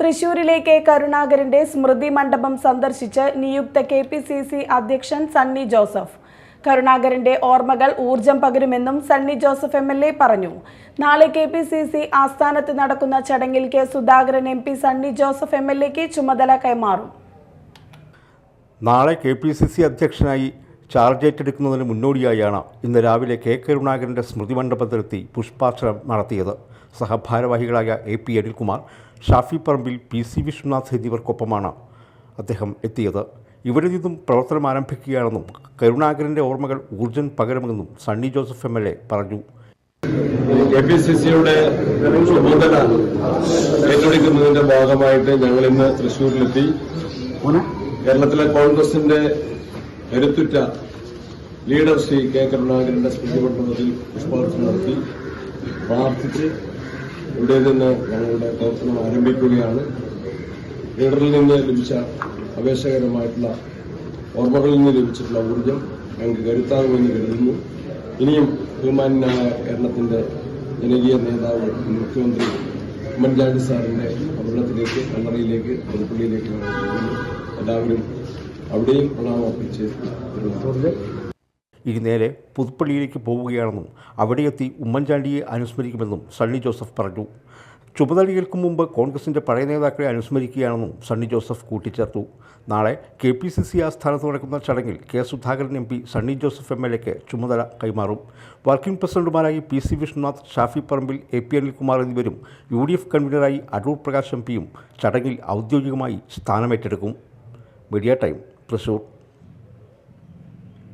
തൃശൂരിലെ കെ കരുണാകരന്റെ സ്മൃതി മണ്ഡപം സന്ദർശിച്ച് നിയുക്ത കെ പി സി സി അധ്യക്ഷൻ സണ്ണി ജോസഫ്. കരുണാകരന്റെ ഓർമ്മകൾ ഊർജം പകരുമെന്നും Sunny Joseph M L A പറഞ്ഞു. നാളെ കെ പി സി സി ആസ്ഥാനത്ത് നടക്കുന്ന ചടങ്ങിൽ K Sudhakaran M P Sunny Joseph M L എക്ക് ചുമതല കൈമാറും. നാളെ കെ പി സി സി അധ്യക്ഷനായി ചാർജ് ഏറ്റെടുക്കുന്നതിന് മുന്നോടിയായാണ് ഇന്ന് രാവിലെ കെ കരുണാകരന്റെ സ്മൃതി മണ്ഡപത്തിലെത്തി പുഷ്പാർച്ചന നടത്തിയത്. സഹഭാരവാഹികളായ A P Anilkumar Shafi Parambil P C Vishwanath എന്നിവർക്കൊപ്പമാണ് അദ്ദേഹം എത്തിയത്. ഇവിടെ നിന്നും പ്രവർത്തനം ആരംഭിക്കുകയാണെന്നും കരുണാകരന്റെ ഓർമ്മകൾ ഊർജം പകരുമെന്നും Sunny Joseph M L A പറഞ്ഞു. കെ പി സി സിയുടെ ചുമതല ഏറ്റെടുക്കുന്നതിന്റെ ഭാഗമായിട്ട് ഞങ്ങൾ ഇന്ന് തൃശൂരിലെത്തി കേരളത്തിലെ കോൺഗ്രസിന്റെ കരുത്തുറ്റ ലീഡർ ശ്രീ കെ കരുണാകരന്റെ സ്മൃതി മണ്ഡലത്തിൽ പുഷ്പാർച്ചന നടത്തി. പ്രാർത്ഥിച്ച് ഇവിടെ നിന്ന് ഞങ്ങളുടെ പ്രവർത്തനം ആരംഭിക്കുകയാണ്. ലീഡറിൽ നിന്ന് ലഭിച്ച അപേക്ഷകരമായിട്ടുള്ള ഓർമ്മകളിൽ നിന്ന് ലഭിച്ചിട്ടുള്ള ഊർജം ഞങ്ങൾക്ക് കരുത്താകുമെന്ന് കരുതുന്നു. ഇനിയും ബഹുമാനായ കേരളത്തിന്റെ ജനകീയ നേതാവ് മുഖ്യമന്ത്രി ഉമ്മൻചാണ്ടി സാറിന്റെ അപകടത്തിലേക്ക് കണ്ണറയിലേക്ക് പുതുപ്പള്ളിയിലേക്ക് എല്ലാവരും അവിടെയും പ്രണാമം അർപ്പിച്ച് വരുന്നു ഇനി നേരെ പുതുപ്പള്ളിയിലേക്ക് പോവുകയാണെന്നും അവിടെയെത്തി ഉമ്മൻചാണ്ടിയെ അനുസ്മരിക്കുമെന്നും സണ്ണി ജോസഫ് പറഞ്ഞു. ചുമതലയേൽക്കും മുമ്പ് കോൺഗ്രസിന്റെ പഴയ നേതാക്കളെ അനുസ്മരിക്കുകയാണെന്നും സണ്ണി ജോസഫ് കൂട്ടിച്ചേർത്തു. നാളെ കെ പി സി സി ആസ്ഥാനത്ത് നടക്കുന്ന ചടങ്ങിൽ K Sudhakaran M P Sunny Joseph M L എക്ക് ചുമതല കൈമാറും. Working പ്രസിഡന്റുമാരായി P C Vishnunath Shafi Parambil A P Anilkumar എന്നിവരും യു ഡി എഫ് കൺവീനറായി അടൂർ പ്രകാശ് എം പിയും ചടങ്ങിൽ ഔദ്യോഗികമായി സ്ഥാനമേറ്റെടുക്കും. Media time Thrissur.